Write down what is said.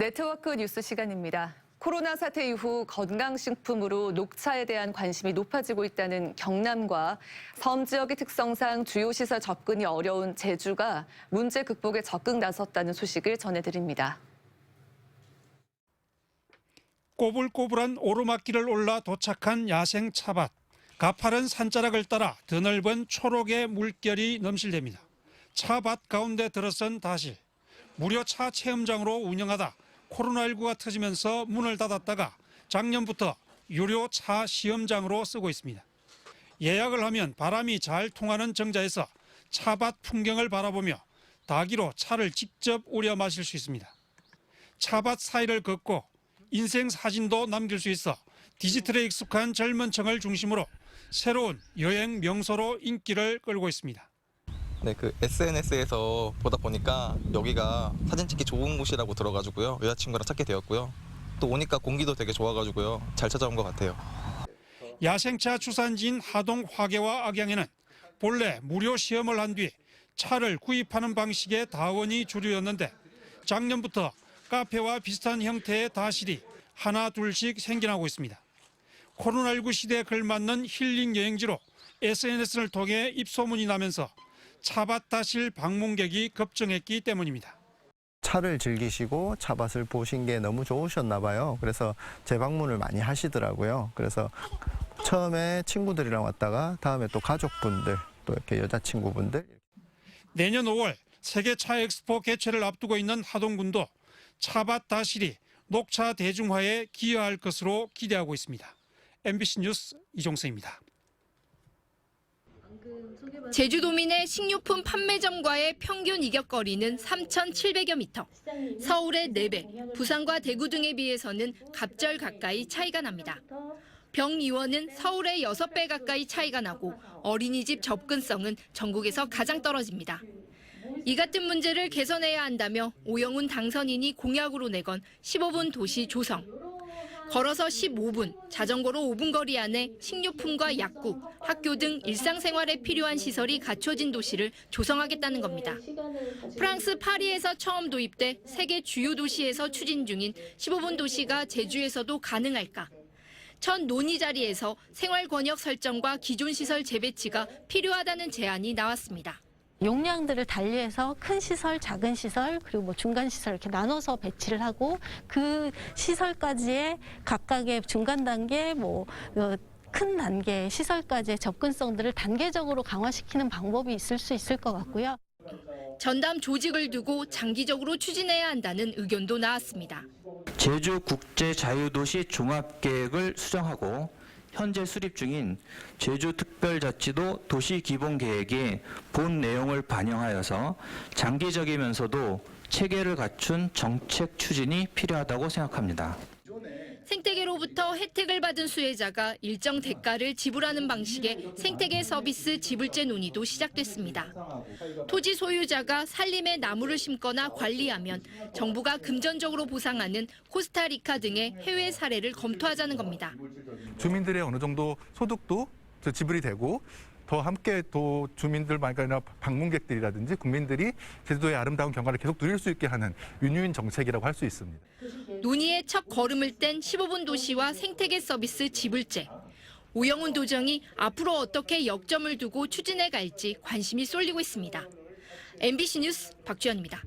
네트워크 뉴스 시간입니다. 코로나 사태 이후 건강식품으로 녹차에 대한 관심이 높아지고 있다는 경남과 섬 지역의 특성상 주요 시설 접근이 어려운 제주가 문제 극복에 적극 나섰다는 소식을 전해드립니다. 꼬불꼬불한 오르막길을 올라 도착한 야생 차밭. 가파른 산자락을 따라 드넓은 초록의 물결이 넘실댑니다. 차밭 가운데 들어선 다실. 무료 차 체험장으로 운영하다 코로나19가 터지면서 문을 닫았다가 작년부터 유료 차 시험장으로 쓰고 있습니다. 예약을 하면 바람이 잘 통하는 정자에서 차밭 풍경을 바라보며 다기로 차를 직접 우려 마실 수 있습니다. 차밭 사이를 걷고 인생 사진도 남길 수 있어 디지털에 익숙한 젊은 층을 중심으로 새로운 여행 명소로 인기를 끌고 있습니다. 네, 그 SNS에서 보다 보니까 여기가 사진 찍기 좋은 곳이라고 들어가지고요. 여자친구랑 찾게 되었고요. 또 오니까 공기도 되게 좋아가지고요. 잘 찾아온 것 같아요. 야생차 주산지인 하동 화계와 악양에는 본래 무료 시험을 한 뒤 차를 구입하는 방식의 다원이 주류였는데 작년부터 카페와 비슷한 형태의 다실이 하나 둘씩 생겨나고 있습니다. 코로나19 시대에 걸맞는 힐링 여행지로 SNS를 통해 입소문이 나면서 차밭 다실 방문객이 급증했기 때문입니다. 차를 즐기시고 차밭을 보신 게 너무 좋으셨나 봐요. 그래서 재방문을 많이 하시더라고요. 그래서 처음에 친구들이랑 왔다가 다음에 또 가족분들 또 이렇게 여자친구분들 내년 5월 세계 차 엑스포 개최를 앞두고 있는 하동군도 차밭 다실이 녹차 대중화에 기여할 것으로 기대하고 있습니다. MBC 뉴스 이종서입니다. 제주도민의 식료품 판매점과의 평균 이격거리는 3,700여 미터. 서울의 4배, 부산과 대구 등에 비해서는 갑절 가까이 차이가 납니다. 병 이원은 서울의 6배 가까이 차이가 나고 어린이집 접근성은 전국에서 가장 떨어집니다. 이 같은 문제를 개선해야 한다며 오영훈 당선인이 공약으로 내건 15분 도시 조성. 걸어서 15분, 자전거로 5분 거리 안에 식료품과 약국, 학교 등 일상생활에 필요한 시설이 갖춰진 도시를 조성하겠다는 겁니다. 프랑스 파리에서 처음 도입돼 세계 주요 도시에서 추진 중인 15분 도시가 제주에서도 가능할까? 첫 논의 자리에서 생활 권역 설정과 기존 시설 재배치가 필요하다는 제안이 나왔습니다. 용량들을 달리해서 큰 시설, 작은 시설, 그리고 뭐 중간 시설 이렇게 나눠서 배치를 하고 그 시설까지의 각각의 중간 단계, 뭐, 어, 큰 단계 시설까지의 접근성들을 단계적으로 강화시키는 방법이 있을 수 있을 것 같고요. 전담 조직을 두고 장기적으로 추진해야 한다는 의견도 나왔습니다. 제주 국제 자유도시 종합 계획을 수정하고 현재 수립 중인 제주특별자치도 도시기본계획의 본 내용을 반영하여서 장기적이면서도 체계를 갖춘 정책 추진이 필요하다고 생각합니다. 생태계로부터 혜택을 받은 수혜자가 일정 대가를 지불하는 방식의 생태계 서비스 지불제 논의도 시작됐습니다. 토지 소유자가 산림에 나무를 심거나 관리하면 정부가 금전적으로 보상하는 코스타리카 등의 해외 사례를 검토하자는 겁니다. 주민들의 어느 정도 소득도 저 지불이 되고 더 함께 또 주민들만이나 방문객들이라든지 국민들이 제주도의 아름다운 경관을 계속 누릴 수 있게 하는 윤유인 정책이라고 할 수 있습니다. 논의의 첫 걸음을 뗀 15분 도시와 생태계 서비스 지불제. 오영훈 도정이 앞으로 어떻게 역점을 두고 추진해 갈지 관심이 쏠리고 있습니다. MBC 뉴스 박주연입니다.